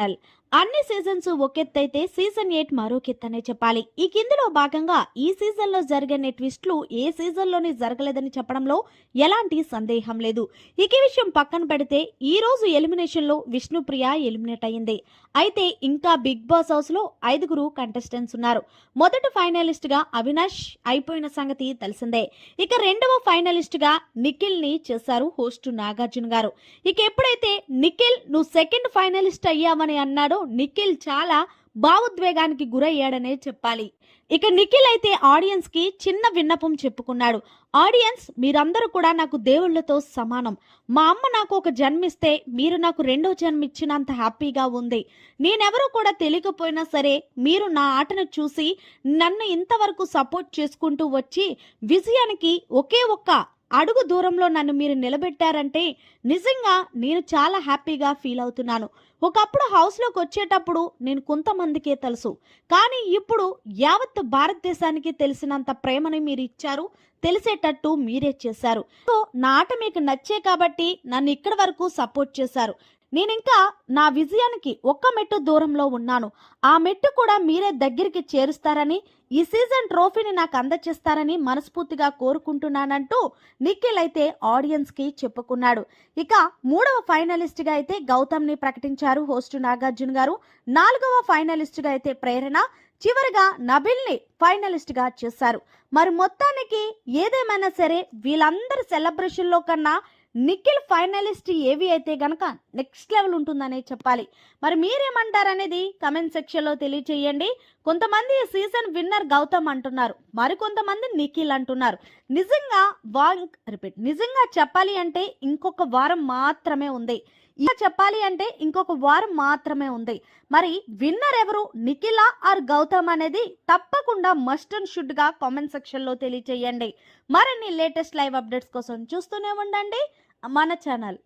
channel అన్ని seasons ఒకెత్తైతే season eight మరోకెత్తనే చెప్పాలి. ఈ కిందలో భాగంగా ఈ సీజన్లో జరిగే ట్విస్ట్లు ఏ సీజన్లోనే జరగలేదని చెప్పడంలో ఎలాంటి సందేహం లేదు. ఇక విషయం పక్కన పెడితే ఈ రోజు ఎలిమినేషన్లో విష్ణుప్రియ ఎలిమినేట్ అయింది అయితే ఇంకా బిగ్ బాస్ హౌస్లో ఐదుగురు కంటెస్టెంట్స్ ఉన్నారు. మొదటి ఫైనలిస్ట్గా అవినాష్ అయిపోయిన సంగతి తెలిసిందే. ఇక రెండవ ఫైనలిస్ట్గా నిఖిల్ని చేశారు హోస్ట్ నాగార్జున గారు. ఇక ఎప్పుడైతే నిఖిల్ నువ్వు సెకండ్ ఫైనలిస్ట్ అయ్యావని అన్నాడో నిఖిల్ చాలా భావోద్వేగానికి గురయ్యాడనే చెప్పాలి. ఇక నిఖిల్ అయితే ఆడియన్స్కి చిన్న విన్నపం చెప్పుకున్నాడు. ఆడియన్స్ మీరందరూ కూడా నాకు దేవుళ్ళతో సమానం. మా అమ్మ నాకు ఒక జన్మిస్తే మీరు నాకు రెండో జన్మ ఇచ్చినంత హ్యాపీగా ఉంది. నేనెవరూ కూడా తెలియకపోయినా సరే మీరు నా ఆటను చూసి నన్ను ఇంతవరకు సపోర్ట్ చేసుకుంటూ వచ్చి విజయానికి ఒకే ఒక్క అడుగు దూరంలో నన్ను మీరు నిలబెట్టారంటే నిజంగా నేను చాలా హ్యాపీగా ఫీల్ అవుతున్నాను. ఒకప్పుడు హౌస్లోకి వచ్చేటప్పుడు నేను కొంతమందికే తెలుసు. కానీ ఇప్పుడు యావత్ భారతదేశానికి తెలిసినంత ప్రేమని మీరు ఇచ్చారు తెలిసేటట్టు మీరే చేశారు. సో నా ఆట మీకు నచ్చే కాబట్టి నన్ను ఇక్కడి వరకు సపోర్ట్ చేశారు. నేను ఇంకా నా విజయానికి ఒక్క మెట్టు దూరంలో ఉన్నాను. ఆ మెట్టు కూడా మీరే దగ్గరికి చేరుస్తారని ఈ సీజన్ ట్రోఫీని నాకు అందచేస్తారని మనస్ఫూర్తిగా కోరుకుంటున్నానంటూ నిఖిల్ అయితే ఆడియన్స్కి చెప్పుకున్నాడు. ఇక మూడవ ఫైనలిస్ట్గా అయితే గౌతమ్ని ప్రకటించారు హోస్ట్ నాగార్జున గారు. నాలుగవ ఫైనలిస్ట్గా అయితే ప్రేరణ చివరిగా నబిల్ని ఫైనలిస్ట్గా చేశారు. మరి మొత్తానికి ఏదేమైనా సరే వీళ్ళందరి సెలబ్రేషన్లో కన్నా నిఖిల్ ఫైనలిస్ట్ ఏవి అయితే గనక నెక్స్ట్ లెవెల్ ఉంటుందనే చెప్పాలి. మరి మీరేమంటారనేది కమెంట్ సెక్షన్లో తెలియచేయండి. కొంతమంది సీజన్ విన్నర్ గౌతమ్ అంటున్నారు. మరి కొంతమంది నిఖిల్ అంటున్నారు. నిజంగా వాంగ్ రిపీట్ నిజంగా చెప్పాలి అంటే ఇంకొక వారం మాత్రమే ఉంది. ఇంకా చెప్పాలి అంటే ఇంకొక వారం మాత్రమే ఉంది. మరి విన్నర్ ఎవరు? నిఖిలా ఆర్ గౌతమ్ అనేది తప్పకుండా మస్ట్ అండ్ షుడ్గా కామెంట్ సెక్షన్లో తెలియచేయండి. మరిన్ని లేటెస్ట్ లైవ్ అప్డేట్స్ కోసం చూస్తూనే ఉండండి. మన ఛానల్